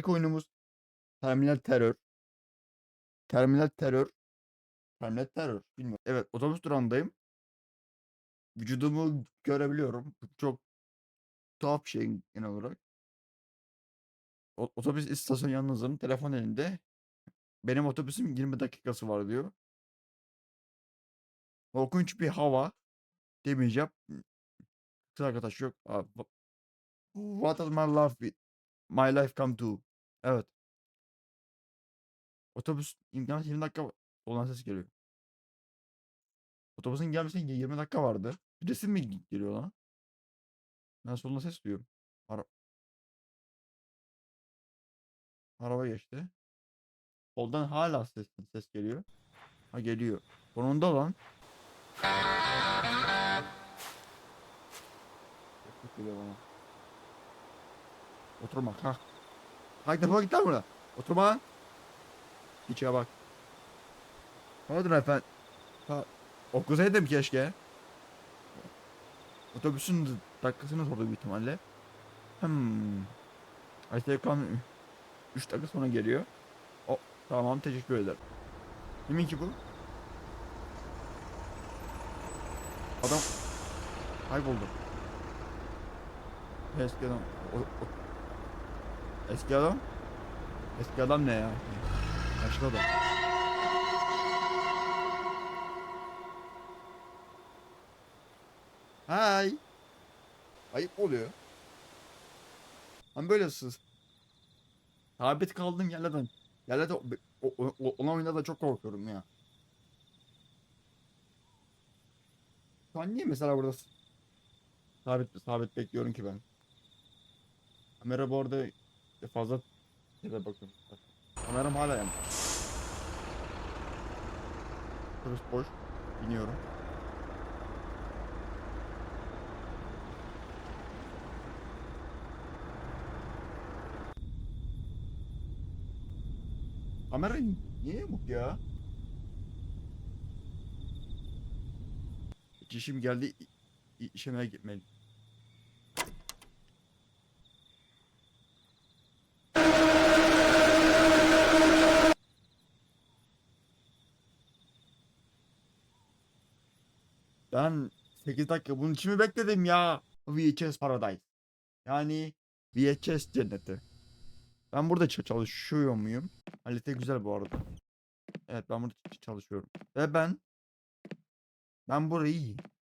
İlk oyunumuz Terminal Terör. Terminal Terör. Terminal Terör. Bilmiyorum. Evet otobüs durağındayım. Vücudumu görebiliyorum. Çok tuhaf bir şey genel olarak. Otobüs istasyon yalnızım. Telefon elinde. Benim otobüsüm 20 dakikası var diyor. Korkunç bir hava. Demeyeceğim. Kız arkadaş yok. What does my life, my life come to? Evet. Otobüs imkanı 20 dakika olan ses geliyor. Otobüsün gelmesine 20 dakika vardı. Resim mi geliyor lan? Ben soluna ses duyuyorum. Ara Araba geçti. Soldan hala ses, ses geliyor. Ha geliyor. Sonunda lan. Oturma kalk. Kalk defa git lan burada. Oturma lan. İçine bak. Pardon efendim. Ha, okusaydım keşke. Otobüsün dakikasını sordu büyük ihtimalle. Hmm. Aytekan 3 dakika sonra geliyor. O tamam teşekkür ederim. Kimin ki bu? Adam kayboldu. Eski adam. O, o- Eski adam? Eski adam ne ya? Yaşlı adam. Hay. Ayıp oluyor. Ben böyle sız. Sabit kaldım yerlerden. Yerlerde ona oyunda da çok korkuyorum ya. Şu an niye mesela burada sabit sabit bekliyorum ki ben? Kamera bu arada fazla yere bakıyorum. Kameram hala yanmış. Otobüs boş. Biniyorum. Kamera niye yamuk ya? İşim geldi. i- i- Ben 8 dakika bunun için mi bekledim ya? VHS Paradise. Yani VHS cenneti. Ben burada çalışıyor muyum? Halite güzel bu arada. Evet ben burada çalışıyorum. Ve ben ben burayı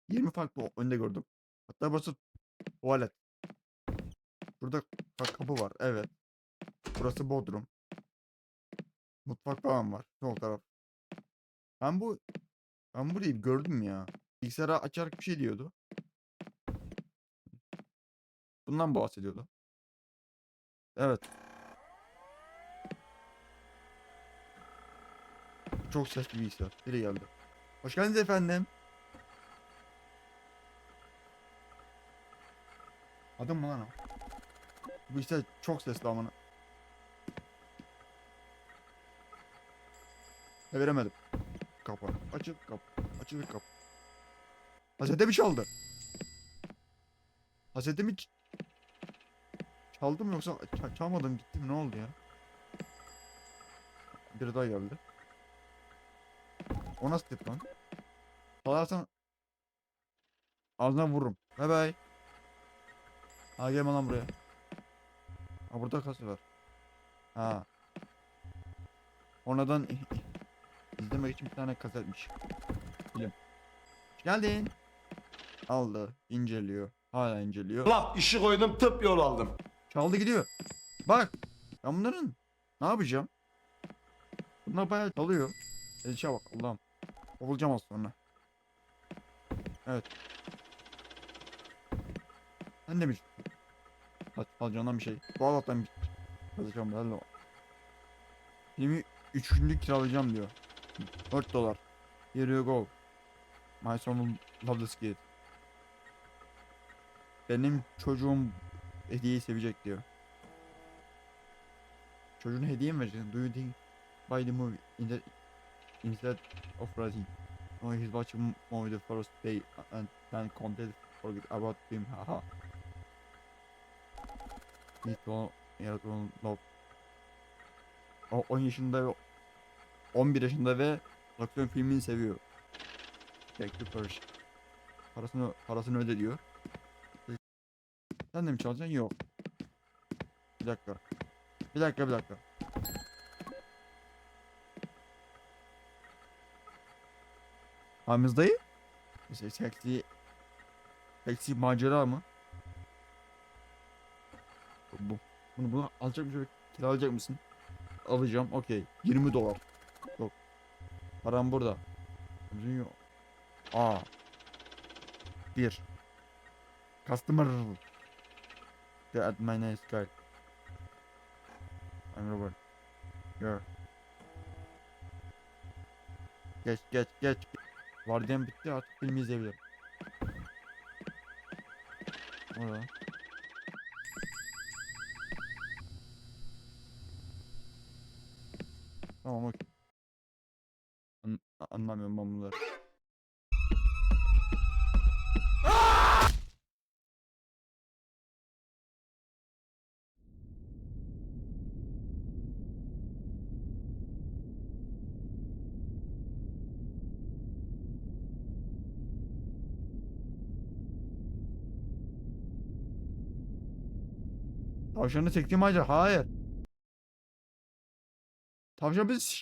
20 farklı önde gördüm. Hatta burası tuvalet. Burada ka- kapı var. Evet. Burası bodrum. Mutfak falan var. Sol taraf. Ben bu ben burayı gördüm ya. Bilgisayarı açarak bir şey diyordu. Bundan bahsediyordu. Evet. Çok sesli bilgisayar. Biri geldi. Hoş geldiniz efendim. Adım mı lan o? Bu bilgisayar çok sesli amına. Ve veremedim. Kapı. Açıl kapı. Açılır kapı. Hazreti mi çaldı? Hazreti mi ç- çaldı mı yoksa çalmadım gitti mi ne oldu ya? Biri daha geldi. O nasıl tip lan? Çalarsan ağzına vururum. Bay bay. Ha gelme lan buraya. Ha burada kası var. Ha. Onlardan izlemek için bir tane kasetmiş. Hoş geldin. Aldı. inceliyor. Hala inceliyor. Allah işi koydum tıp yol aldım. Çaldı gidiyor. Bak. Ben bunların ne yapacağım? Bunlar bayağı çalıyor. Elçe bak Allah'ım. Olacağım az sonra. Evet. Sen demiş. Kaç alacağından bir şey. Bu Allah'tan bir yazacağım. Hello. Filmi 3 günlük kiralayacağım diyor. 4 dolar. Here you go. My son will love this kid. Benim çocuğum hediyeyi sevecek diyor. Çocuğuna hediye mi vereceksin? Do you think buy the movie in the, instead of writing? Oh, he's watching movie the first day and then completely forget about him. Haha. He don't, he don't love o- 10 yaşında ve 11 yaşında ve aksiyon filmini seviyor. Jack the. Parasını, parasını öde diyor. Sen de mi çalacaksın? Yok. Bir dakika. Bir dakika bir dakika. Hamiz dayı? Şey, seksi... Seksi macera mı? Bu, bunu, bunu alacak mısın? Kiralayacak mısın? Alacağım. Okey. 20 dolar. Yok. Param burada. Bizim yok. Aa. Bir. Customer. The at my nice guy. I'm Robert. Here. Geç geç geç. Vardiyan bitti artık filmi izleyebilirim. Orada. Tamam okey. An anlamıyorum ben bunları. Tavşanı çektiğim acı. Hayır. Tavşan bizi s-